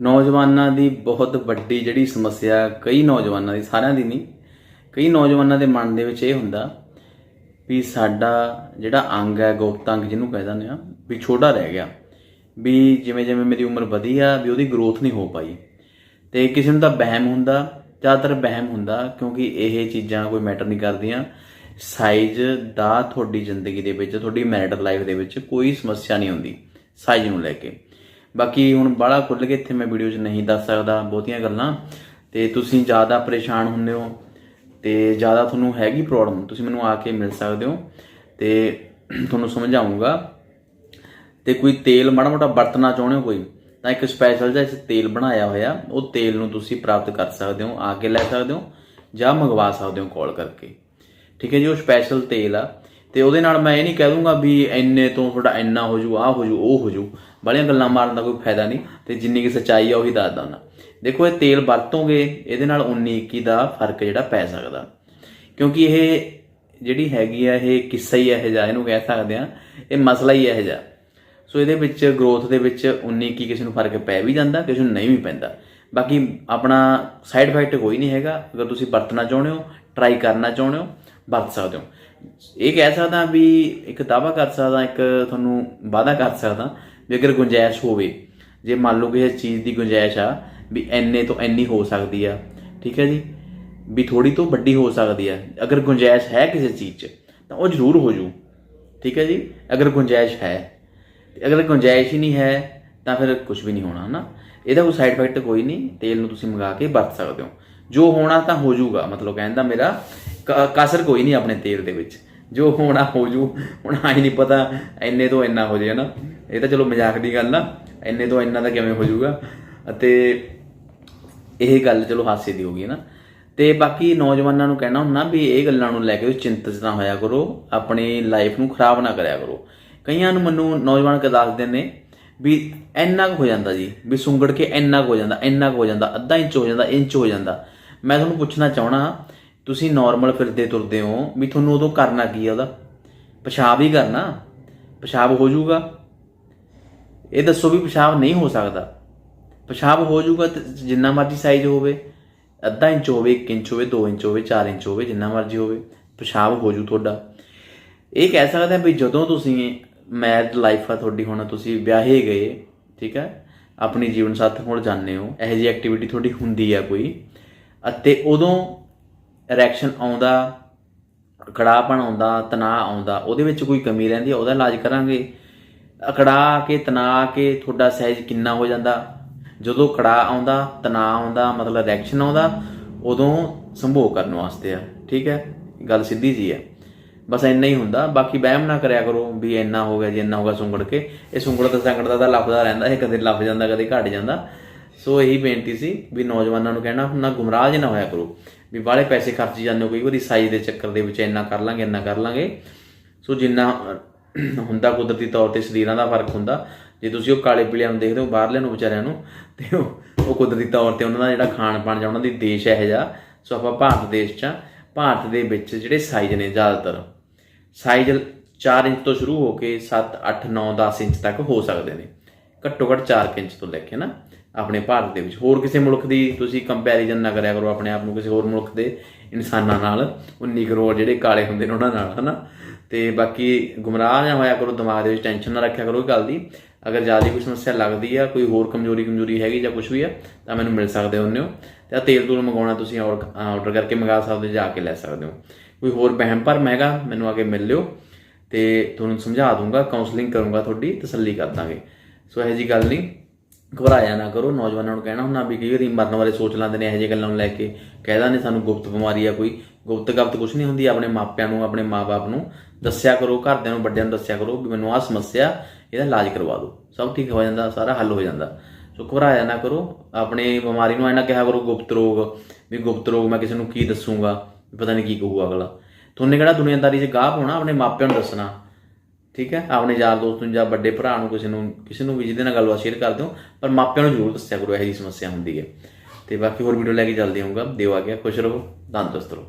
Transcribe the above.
ਨੌਜਵਾਨਾਂ ਦੀ ਬਹੁਤ ਵੱਡੀ ਜਿਹੜੀ ਸਮੱਸਿਆ ਕਈ ਨੌਜਵਾਨਾਂ ਦੀ, ਸਾਰਿਆਂ ਦੀ ਨਹੀਂ, ਕਈ ਨੌਜਵਾਨਾਂ ਦੇ ਮਨ ਦੇ ਵਿੱਚ ਇਹ ਹੁੰਦਾ ਵੀ ਸਾਡਾ ਜਿਹੜਾ ਅੰਗ ਹੈ, ਗੁਪਤ ਅੰਗ ਜਿਹਨੂੰ ਕਹਿ ਦਿੰਦੇ ਆ ਵੀ ਛੋਟਾ ਰਹਿ ਗਿਆ, ਵੀ ਜਿਵੇਂ ਜਿਵੇਂ ਮੇਰੀ ਉਮਰ ਵਧੀ ਆ, ਵੀ ਉਹਦੀ ਗਰੋਥ ਨਹੀਂ ਹੋ ਪਾਈ। ਤੇ ਕਿਸੇ ਨੂੰ ਤਾਂ ਵਹਿਮ ਹੁੰਦਾ, ਜ਼ਿਆਦਾਤਰ ਵਹਿਮ ਹੁੰਦਾ, ਕਿਉਂਕਿ ਇਹ ਚੀਜ਼ਾਂ ਕੋਈ ਮੈਟਰ ਨਹੀਂ ਕਰਦੀਆਂ। ਸਾਈਜ਼ ਦਾ ਤੁਹਾਡੀ ਜ਼ਿੰਦਗੀ ਦੇ ਵਿੱਚ, ਤੁਹਾਡੀ ਮੈਰਿਟਲ ਲਾਈਫ ਦੇ ਵਿੱਚ ਕੋਈ ਸਮੱਸਿਆ ਨਹੀਂ ਹੁੰਦੀ ਸਾਈਜ਼ ਨੂੰ ਲੈ ਕੇ। ਬਾਕੀ ਹੁਣ ਬਾਹਲਾ ਖੁੱਲ ਕੇ ਇੱਥੇ ਮੈਂ ਵੀਡੀਓ 'ਚ ਨਹੀਂ ਦੱਸ ਸਕਦਾ ਬਹੁਤੀਆਂ ਗੱਲਾਂ। ਤੇ ਤੁਸੀਂ ਜ਼ਿਆਦਾ ਪਰੇਸ਼ਾਨ ਹੁੰਦੇ ਹੋ ਤੇ ਜ਼ਿਆਦਾ ਤੁਹਾਨੂੰ ਹੈਗੀ ਪ੍ਰੋਬਲਮ ਤੁਸੀਂ ਮੈਨੂੰ ਆ ਕੇ ਮਿਲ ਸਕਦੇ ਹੋ ਤੇ ਤੁਹਾਨੂੰ ਸਮਝਾਉਂਗਾ। ਤੇ ਕੋਈ ਤੇਲ ਮਾੜਾ ਮੋਟਾ ਵਰਤਣਾ ਚਾਹੁੰਦੇ ਹੋ ਕੋਈ? ਤਾਂ ਇੱਕ ਸਪੈਸ਼ਲ ਜਿਹਾ ਇਸ ਤੇਲ ਬਣਾਇਆ ਹੋਇਆ, ਉਹ ਤੇਲ ਨੂੰ ਤੁਸੀਂ ਪ੍ਰਾਪਤ ਕਰ ਸਕਦੇ ਹੋ, ਆ ਕੇ ਲੈ ਸਕਦੇ ਹੋ ਜਾਂ ਮੰਗਵਾ ਸਕਦੇ ਹੋ ਕਾਲ ਕਰਕੇ। ਠੀਕ ਹੈ ਜੀ, ਉਹ ਸਪੈਸ਼ਲ ਤੇਲ ਆ। ਤੇ ਉਹਦੇ ਨਾਲ ਮੈਂ ਇਹ ਨਹੀਂ ਕਹਿ ਦੂੰਗਾ ਵੀ ਇੰਨੇ ਤੋਂ ਤੁਹਾਡਾ ਇੰਨਾ ਹੋ ਜੂ ਆਹ ਹੋ ਜੂ ਉਹ ਹੋ ਜੂ ਬੜੀਆਂ ਗੱਲਾਂ ਮਾਰਨ ਦਾ ਕੋਈ ਫਾਇਦਾ ਨਹੀਂ ਤੇ ਜਿੰਨੀ ਕਿ ਸੱਚਾਈ ਆ ਉਹੀ ਦੱਸਦਾ ਹੁੰਦਾ। ਦੇਖੋ, ਇਹ ਤੇਲ ਵਰਤੋਗੇ, ਇਹਦੇ ਨਾਲ 19 21 ਦਾ ਫ਼ਰਕ ਜਿਹੜਾ ਪੈ ਸਕਦਾ। ਕਿਉਂਕਿ ਇਹ ਜਿਹੜੀ ਹੈਗੀ ਆ, ਇਹ ਕਿੱਸਾ ਹੀ ਇਹ ਜਿਹਾ, ਇਹਨੂੰ ਕਹਿ ਸਕਦੇ ਆ, ਇਹ ਮਸਲਾ ਹੀ ਇਹ ਜਿਹਾ। ਸੋ ਇਹਦੇ ਵਿੱਚ ਗਰੋਥ ਦੇ ਵਿੱਚ 19 ਕੀ ਕਿਸੇ ਨੂੰ ਫ਼ਰਕ ਪੈ ਵੀ ਜਾਂਦਾ, ਕਿਸੇ ਨੂੰ ਨਹੀਂ ਵੀ ਪੈਂਦਾ। ਬਾਕੀ ਆਪਣਾ ਸਾਈਡ ਇਫੈਕਟ ਕੋਈ ਨਹੀਂ ਹੈਗਾ। ਅਗਰ ਤੁਸੀਂ ਵਰਤਣਾ ਚਾਹੁੰਦੇ ਹੋ ਟਰਾਈ ਕਰਨਾ ਚਾਹੁੰਦੇ ਹੋ ਵਰਤ ਸਕਦੇ ਹੋ। ਇਹ ਕਹਿ ਸਕਦਾ ਵੀ ਇੱਕ ਦਾਵਾ ਕਰ ਸਕਦਾ, ਇੱਕ ਤੁਹਾਨੂੰ ਵਾਅਦਾ ਕਰ ਸਕਦਾ ਵੀ ਅਗਰ ਗੁੰਜਾਇਸ਼ ਹੋਵੇ, ਜੇ ਮੰਨ ਲਓ ਕਿ ਇਸ ਚੀਜ਼ ਦੀ ਗੁੰਜਾਇਸ਼ ਆ, ਵੀ ਐਨੇ ਤੋਂ ਐਨੀ ਹੋ ਸਕਦੀ ਆ, ਠੀਕ ਹੈ ਜੀ? ਵੀ ਥੋੜੀ ਤੋਂ ਵੱਡੀ ਹੋ ਸਕਦੀ ਆ। ਅਗਰ ਗੁੰਜਾਇਸ਼ ਹੈ ਕਿਸੇ ਚੀਜ਼ 'ਚ, ਤਾਂ ਉਹ ਜ਼ਰੂਰ ਹੋ ਜੂ, ਠੀਕ ਹੈ ਜੀ? ਅਗਰ ਗੁੰਜਾਇਸ਼ ਹੈ, ਅਗਰ ਗੁੰਜਾਇਸ਼ ਹੀ ਨਹੀਂ ਹੈ, ਤਾਂ ਫਿਰ ਕੁਝ ਵੀ ਨਹੀਂ ਹੋਣਾ, ਹਨਾ? ਇਹਦਾ ਕੋਈ ਸਾਈਡ ਇਫੈਕਟ ਕੋਈ ਨਹੀਂ, ਤੇਲ ਨੂੰ ਤੁਸੀਂ ਮੰਗਾ ਕੇ ਵਰਤ ਸਕਦੇ ਹੋ। ਜੋ ਹੋਣਾ ਤਾਂ ਹੋ ਜਾਊਗਾ ਮਤਲਬ ਕਹਿੰਦਾ ਮੇਰਾ ਕਸਰ ਕੋਈ ਨਹੀਂ ਆਪਣੇ ਤੇਲ ਦੇ ਵਿੱਚ। ਜੋ ਹੋਣਾ ਹੋ ਜੂ ਹੁਣ ਆਈ ਨਹੀਂ ਪਤਾ ਇੰਨੇ ਤੋਂ ਇੰਨਾ ਹੋ ਜੇ ਨਾ ਇਹ ਤਾਂ ਚਲੋ ਮਜ਼ਾਕ ਦੀ ਗੱਲ ਆ, ਇੰਨੇ ਤੋਂ ਇੰਨਾ ਤਾਂ ਕਿਵੇਂ ਹੋ ਜਾਊਗਾ ਅਤੇ ਇਹ ਗੱਲ ਚਲੋ ਹਾਸੇ ਦੀ ਹੋ ਗਈ ਨਾ ਤੇ ਬਾਕੀ ਨੌਜਵਾਨਾਂ ਨੂੰ ਕਹਿਣਾ ਹੁੰਦਾ ਵੀ ਇਹ ਗੱਲਾਂ ਨੂੰ ਲੈ ਕੇ ਤੁਸੀਂ ਚਿੰਤਤ ਨਾ ਹੋਇਆ ਕਰੋ, ਆਪਣੀ ਲਾਈਫ ਨੂੰ ਖਰਾਬ ਨਾ ਕਰਿਆ ਕਰੋ। ਕਈਆਂ ਨੂੰ ਮੈਨੂੰ ਨੌਜਵਾਨ ਕ ਦੱਸਦੇ ਨੇ ਵੀ ਇੰਨਾ ਕੁ ਹੋ ਜਾਂਦਾ ਜੀ, ਵੀ ਸੁੰਗੜ ਕੇ ਇੰਨਾ ਕੁ ਹੋ ਜਾਂਦਾ, ਇੰਨਾ ਕੁ ਹੋ ਜਾਂਦਾ, ਅੱਧਾ ਇੰਚ ਹੋ ਜਾਂਦਾ, ਇੰਚ ਹੋ ਜਾਂਦਾ। ਮੈਂ ਤੁਹਾਨੂੰ ਪੁੱਛਣਾ ਚਾਹਣਾ ਤੁਸੀਂ ਨਾਰਮਲ ਫਿਰਦੇ ਤੁਰਦੇ ਹੋ, ਵੀ ਤੁਹਾਨੂੰ ਉਦੋਂ ਕਰਨਾ ਕੀ ਆ ਉਹਦਾ? ਪਿਸ਼ਾਬ ਹੀ ਕਰਨਾ। ਪਿਸ਼ਾਬ ਹੋ ਜਾਊਗਾ। ਇਹ ਦੱਸੋ ਵੀ ਪਿਸ਼ਾਬ ਨਹੀਂ ਹੋ ਸਕਦਾ। ਪਿਸ਼ਾਬ ਹੋ ਜਾਊਗਾ ਜਿੰਨਾ ਮਰਜ਼ੀ ਸਾਈਜ਼ ਹੋਵੇ, ਅੱਧਾ ਇੰਚ ਹੋਵੇ 1 ਇੰਚ ਹੋਵੇ 2 ਇੰਚ ਹੋਵੇ 4 ਇੰਚ ਹੋਵੇ, ਜਿੰਨਾ ਮਰਜ਼ੀ ਹੋਵੇ, ਪਿਸ਼ਾਬ ਹੋ ਜੂ ਤੁਹਾਡਾ। ਇਹ ਕਹਿ ਸਕਦੇ ਆ ਵੀ ਜਦੋਂ ਤੁਸੀਂ ਮੈਰਿਡ ਲਾਈਫ ਆ ਤੁਹਾਡੀ, ਹੁਣ ਤੁਸੀਂ ਵਿਆਹੇ ਗਏ, ਠੀਕ ਹੈ ਆਪਣੀ ਜੀਵਨ ਸਾਥੀ ਕੋਲ ਜਾਂਦੇ ਹੋ, ਇਹੋ ਜਿਹੀ ਐਕਟੀਵਿਟੀ ਤੁਹਾਡੀ ਹੁੰਦੀ ਆ ਕੋਈ, ਅਤੇ ਉਦੋਂ ਰਿਐਕਸ਼ਨ ਆਉਂਦਾ ਕੜਾਪਣ ਆਉਂਦਾ, ਤਣਾਅ ਆਉਂਦਾ, ਉਹਦੇ ਵਿੱਚ ਕੋਈ ਕਮੀ ਰਹਿੰਦੀ ਆ ਉਹਦਾ ਇਲਾਜ ਕਰਾਂਗੇ। ਅਕੜਾ ਕੇ, ਤਣਾਅ ਕੇ, ਤੁਹਾਡਾ ਸਾਈਜ਼ ਕਿੰਨਾ ਹੋ ਜਾਂਦਾ? ਜਦੋਂ ਕੜਾ ਆਉਂਦਾ, ਤਣਾਅ ਆਉਂਦਾ, ਮਤਲਬ ਰਿਐਕਸ਼ਨ ਆਉਂਦਾ, ਉਦੋਂ ਸੰਭੋਗ ਕਰਨ ਵਾਸਤੇ ਆ, ਠੀਕ ਹੈ? ਗੱਲ ਸਿੱਧੀ ਜੀ ਆ ਬਸ ਇੰਨਾ ਹੀ ਹੁੰਦਾ, ਬਾਕੀ ਵਹਿਮ ਨਾ ਕਰਿਆ ਕਰੋ ਵੀ ਇੰਨਾ ਹੋ ਗਿਆ, ਜੀ ਇੰਨਾ ਹੋ ਗਿਆ ਸੁੰਗੜ ਕੇ, ਇਹ ਸੁੰਗੜ ਤੇ ਸੰਗੜਦਾ ਦਾ ਤਾਂ ਲੱਭਦਾ ਰਹਿੰਦਾ, ਇਹ ਕਦੇ ਲੱਭ ਜਾਂਦਾ, ਕਦੇ ਘਟ ਜਾਂਦਾ। ਸੋ ਇਹੀ ਬੇਨਤੀ ਸੀ ਵੀ ਨੌਜਵਾਨਾਂ ਨੂੰ ਕਹਿਣਾ ਹੁਣ ਨਾ ਗੁੰਮਰਾਹ ਜਿਹਾ ਨਾ ਹੋਇਆ ਕਰੋ। ਵੀ ਬਾਹਲੇ ਪੈਸੇ ਖਰਚ ਜਾਂਦੇ ਹੋ ਕਈ ਵਾਰੀ ਸਾਈਜ਼ ਦੇ ਚੱਕਰ ਦੇ ਵਿੱਚ ਇੰਨਾ ਕਰ ਲਾਂਗੇ, ਇੰਨਾ ਕਰ ਲਾਂਗੇ। ਸੋ ਜਿੰਨਾ ਹੁੰਦਾ ਕੁਦਰਤੀ ਤੌਰ ਤੇ ਸਰੀਰਾਂ ਦਾ ਫ਼ਰਕ ਹੁੰਦਾ। ਜੇ ਤੁਸੀਂ ਉਹ ਕਾਲੇ ਪੀਲਿਆਂ ਨੂੰ ਦੇਖਦੇ ਹੋ ਬਾਹਰਲਿਆਂ ਨੂੰ ਵਿਚਾਰਿਆਂ ਨੂੰ, ਤੇ ਉਹ ਕੁਦਰਤੀ ਤੌਰ ਤੇ ਉਹਨਾਂ ਦਾ ਜਿਹੜਾ ਖਾਣ ਪਾਣ ਜਾਂ ਉਹਨਾਂ ਦੀ ਦੇਸ਼ ਹੈ ਜਿਹਾ। ਸੋ ਆਪਾਂ ਭਾਰਤ ਦੇਸ਼ ਚ ਆ। ਭਾਰਤ ਦੇ ਵਿੱਚ ਜਿਹੜੇ ਸਾਈਜ਼ ਨੇ ਜ਼ਿਆਦਾਤਰ ਸਾਈਜ਼ 4 ਇੰਚ ਤੋਂ ਸ਼ੁਰੂ ਹੋ ਕੇ 7 8 9 10 ਇੰਚ ਤੱਕ ਹੋ ਸਕਦੇ ਨੇ। ਘੱਟੋ ਘੱਟ 4 ਇੰਚ ਤੋਂ ਲੈ ਕੇ ਨਾ ਆਪਣੇ ਭਾਰਤ ਦੇ ਵਿੱਚ। ਹੋਰ ਕਿਸੇ ਮੁਲਕ ਦੀ ਤੁਸੀਂ ਕੰਪੈਰੀਜ਼ਨ ਨਾ ਕਰਿਆ ਕਰੋ ਆਪਣੇ ਆਪ ਨੂੰ ਕਿਸੇ ਹੋਰ ਮੁਲਕ ਦੇ ਇਨਸਾਨਾਂ ਨਾਲ। 19 ਕਰੋੜ ਜਿਹੜੇ ਕਾਲੇ ਹੁੰਦੇ ਨੇ ਉਹਨਾਂ ਨਾਲ, ਹਨਾ? ਤੇ ਬਾਕੀ ਗੁੰਮਰਾਹ ਨਾ ਹੋਇਆ ਕਰੋ, ਦਿਮਾਗ ਦੇ ਵਿੱਚ ਟੈਨਸ਼ਨ ਨਾ ਰੱਖਿਆ ਕਰੋ ਇਹ ਗੱਲ ਦੀ। ਅਗਰ ਜ਼ਿਆਦਾ ਕੋਈ ਸਮੱਸਿਆ ਲੱਗਦੀ ਆ, ਕੋਈ ਹੋਰ ਕਮਜ਼ੋਰੀ ਕਮਜ਼ੋਰੀ ਹੈਗੀ ਜਾਂ ਕੁਝ ਵੀ ਆ, ਤਾਂ ਮੈਨੂੰ ਮਿਲ ਸਕਦੇ ਹੋ ਹੋ। ਤੇ ਤੇਲ ਤੂਲ ਮੰਗਾਉਣਾ ਤੁਸੀਂ ਆਰਡਰ ਕਰਕੇ ਮੰਗਾ ਸਕਦੇ ਹੋ ਜਾ ਕੇ ਲੈ ਸਕਦੇ ਹੋ। ਕੋਈ ਹੋਰ ਵਹਿਮ ਭਰਮ ਹੈਗਾ, ਮੈਨੂੰ ਆ ਕੇ ਮਿਲ ਲਿਓ। ਤੇ ਤੁਹਾਨੂੰ ਸਮਝਾ ਦੂੰਗਾ ਕਾਉਂਸਲਿੰਗ ਕਰੂੰਗਾ ਤੁਹਾਡੀ, ਤਸੱਲੀ ਕਰ ਦਾਂਗੇ। ਸੋ ਇਹੋ ਜੀ ਗੱਲ ਨਹੀਂ। ਘਬਰਾਇਆ ਨਾ ਕਰੋ। ਨੌਜਵਾਨਾਂ ਨੂੰ ਕਹਿਣਾ ਹੁੰਦਾ ਵੀ ਕਈ ਵਾਰੀ ਮਰਨ ਬਾਰੇ ਸੋਚ ਲੈਂਦੇ ਨੇ, ਇਹੋ ਜਿਹੇ ਗੱਲਾਂ ਨੂੰ ਲੈ ਕੇ। ਕਹਿਦਾ ਨੇ ਸਾਨੂੰ ਗੁਪਤ ਬਿਮਾਰੀ ਆ ਕੋਈ। ਗੁਪਤ ਗਪਤ ਕੁਝ ਨਹੀਂ ਹੁੰਦੀ, ਆਪਣੇ ਮਾਪਿਆਂ ਨੂੰ, ਆਪਣੇ ਮਾਪੇ ਨੂੰ। ਦੱਸਿਆ ਕਰੋ, ਘਰਦਿਆਂ ਨੂੰ, ਵੱਡਿਆਂ ਨੂੰ ਦੱਸਿਆ ਕਰੋ ਵੀ ਮੈਨੂੰ ਆਹ ਸਮੱਸਿਆ, ਇਹਦਾ ਇਲਾਜ ਕਰਵਾ ਦਿਓ। ਸਭ ਠੀਕ ਹੋ ਜਾਂਦਾ, ਸਾਰਾ ਹੱਲ ਹੋ ਜਾਂਦਾ। ਸੋ ਘਬਰਾਇਆ ਨਾ ਕਰੋ। ਆਪਣੀ ਬਿਮਾਰੀ ਨੂੰ ਐਨਾ ਕਿਹਾ ਕਰੋ, ਗੁਪਤ ਰੋਗ। ਵੀ ਗੁਪਤ ਰੋਗ ਮੈਂ ਕਿਸੇ ਨੂੰ ਕੀ ਦੱਸੂਗਾ? ਪਤਾ ਨਹੀਂ ਕੀ ਕਹੂ ਅਗਲਾ। ਤੁਹਾਨੂੰ ਕਿਹੜਾ ਦੁਨੀਆਦਾਰੀ 'ਚ ਗਾਹ ਪਾਉਣਾ? ਆਪਣੇ ਮਾਪਿਆਂ ਨੂੰ ਦੱਸਣਾ। ਠੀਕ ਹੈ? ਆਪਣੇ ਯਾਰ ਦੋਸਤ ਨੂੰ ਜਾਂ ਵੱਡੇ ਭਰਾ ਨੂੰ, ਕਿਸੇ ਨੂੰ ਕਿਸੇ ਨੂੰ ਵੀ ਜਿਹਦੇ ਨਾਲ ਗੱਲਬਾਤ ਸ਼ੇਅਰ ਕਰ ਦਿਓ, ਪਰ ਮਾਪਿਆਂ ਨੂੰ ਜ਼ਰੂਰ ਦੱਸਿਆ ਕਰੋ, ਇਹੋ ਜਿਹੀ ਸਮੱਸਿਆ ਹੁੰਦੀ ਹੈ। ਤੇ ਬਾਕੀ ਹੋਰ ਵੀਡੀਓ ਲੈ ਕੇ ਚੱਲਦੇ ਹੋਊਗਾ ਦਿਓ ਆ ਗਿਆ, ਖੁਸ਼ ਰਹੋ, ਤੰਦਰੁਸਤ ਰਹੋ।